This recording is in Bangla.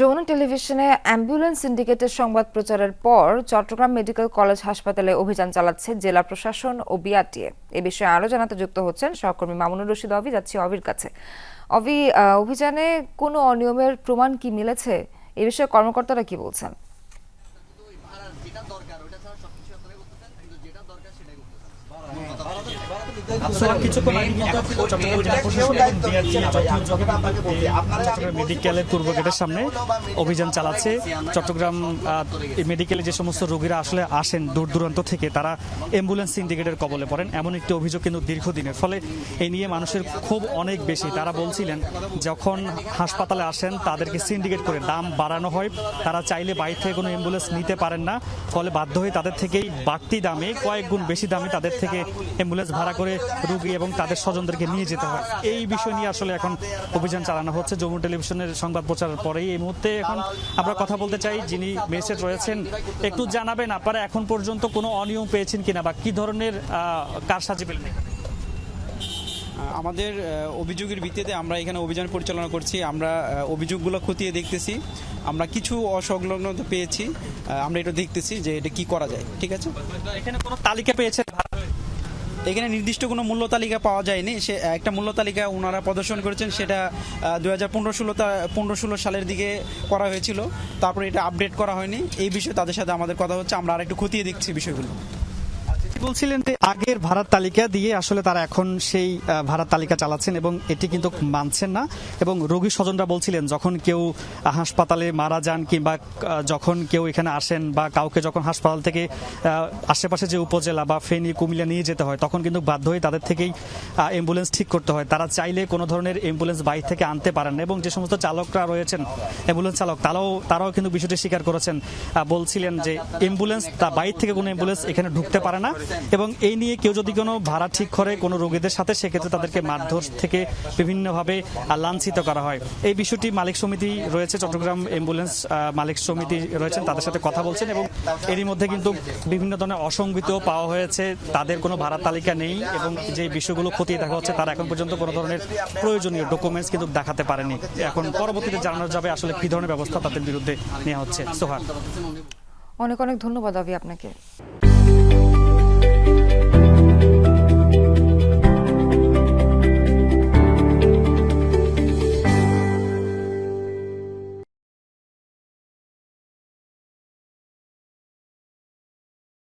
যৌন টেলিভিশনে অ্যাম্বুলেন্স সিন্ডিকেটের সংবাদ প্রচারের পর চট্টগ্রাম মেডিকেল কলেজ হাসপাতালে অভিযান চালাচ্ছে জেলা প্রশাসন ও বিআরটিএ। এ বিষয়ে আরও জানাতে যুক্ত হচ্ছেন সহকর্মী মামুনুর রশিদ অভি, যাচ্ছি অভির কাছে। অভি অভিযানে কোনো অনিয়মের প্রমাণ কি মিলেছে? এ বিষয়ে কর্মকর্তারা কি বলছেন সোয়া কিছুক্ষণ আগে কিন্তু চট্টগ্রাম জেলা প্রশাসন এবং DRG যৌথভাবে কিন্তু এই চট্টগ্রাম মেডিকেলের পূর্ব গেটের সামনে অভিযান চালাচ্ছে। চট্টগ্রাম মেডিকেলে যে সমস্ত রোগীরা আসলে আসেন দূর দূরান্ত থেকে তারা অ্যাম্বুলেন্স সিন্ডিকেটের কবলে পড়েন। এমন একটি অভিযোগ কিন্তু দীর্ঘদিনের। ফলে এই নিয়ে মানুষের খুব অনেক বেশি। তারা বলছিলেন যখন হাসপাতালে আসেন তাদেরকে সিন্ডিকেট করে দাম বাড়ানো হয়। তারা চাইলে বাইরে থেকে কোনো অ্যাম্বুলেন্স নিতে পারেন না। ফলে বাধ্য হয়ে তাদের থেকেই বাড়তি দামে কয়েক গুণ বেশি দামে তাদের থেকে অ্যাম্বুলেন্স ভাড়া করে রুগী এবং তাদের স্বজনদেরকে নিয়ে যেতে হয়। এই বিষয় নিয়ে আসলে এখন অভিযান চালানো হচ্ছে। যমুনা টেলিভিশনের সংবাদ প্রচারের পরেই এই মুহূর্তে এখন আমরা কথা বলতে চাই যিনি মেসেজ রয়েছেন। একটু জানাবেন আপনারা এখন পর্যন্ত কোনো অনিয়ম পেয়েছেন কিনা বা কি ধরনের কারসাজি পেলেন? আমাদের অভিযোগের ভিত্তিতে আমরা এখানে অভিযান পরিচালনা করছি। আমরা অভিযোগগুলো খতিয়ে দেখতেছি। আমরা কিছু অসংলগ্নতা পেয়েছি। আমরা এটা দেখতেছি যে এটা কি করা যায়। ঠিক আছে? এখানে কোনো তালিকা পেয়েছেন? এখানে নির্দিষ্ট কোনো মূল্য তালিকা পাওয়া যায়নি। সে, একটা মূল্য তালিকা ওনারা প্রদর্শন করেছেন, সেটা দু হাজার পনেরো ষোলো পনেরো ষোলো সালের দিকে করা হয়েছিল। তারপরে এটা আপডেট করা হয়নি। এই বিষয়ে তাদের সাথে আমাদের কথা হচ্ছে। আমরা আরেকটু খতিয়ে দেখছি বিষয়গুলো। বলছিলেন যে আগের ভাড়ার তালিকা দিয়ে আসলে তারা এখন সেই ভাড়ার তালিকা চালাচ্ছেন এবং এটি কিন্তু মানছেন না। এবং রোগী স্বজনরা বলছিলেন, যখন কেউ হাসপাতালে মারা যান কিংবা যখন কেউ এখানে আসেন বা কাউকে যখন হাসপাতাল থেকে আশেপাশে যে উপজেলা বা ফেনী, কুমিল্লা নিয়ে যেতে হয়, তখন কিন্তু বাধ্য হয়ে তাদের থেকেই অ্যাম্বুলেন্স ঠিক করতে হয়। তারা চাইলে কোনো ধরনের অ্যাম্বুলেন্স বাইরে থেকে আনতে পারেন এবং যে সমস্ত চালকরা রয়েছেন অ্যাম্বুলেন্স চালক, তারাও তারাও কিন্তু বিষয়টি স্বীকার করেছেন। বলছিলেন যে অ্যাম্বুলেন্স তা বাইরে থেকে কোনো অ্যাম্বুলেন্স এখানে ঢুকতে পারে না। এবং এই নিয়ে কেউ যদি কোনো ভাড়া ঠিক করে কোনো রোগীদের সাথে, সেক্ষেত্রে তাদেরকে মারধর থেকে বিভিন্নভাবে লাঞ্ছিত করা হয়। এই বিষয়টি মালিক সমিতি রয়েছে, চট্টগ্রাম অ্যাম্বুলেন্স মালিক সমিতি রয়েছেন, তাদের সাথে কথা বলছেন এবং এরই মধ্যে কিন্তু বিভিন্ন ধরনের অসংগতিও পাওয়া হয়েছে। তাদের কোনো ভাড়া তালিকা নেই এবং যে বিষয়গুলো খতিয়ে দেখা হচ্ছে, তারা এখন পর্যন্ত কোনো ধরনের প্রয়োজনীয় ডকুমেন্টস কিন্তু দেখাতে পারেনি। এখন পরবর্তীতে জানানো যাবে আসলে কি ধরনের ব্যবস্থা তাদের বিরুদ্ধে নেওয়া হচ্ছে। সোহার অনেক অনেক ধন্যবাদ অভি আপনাকে।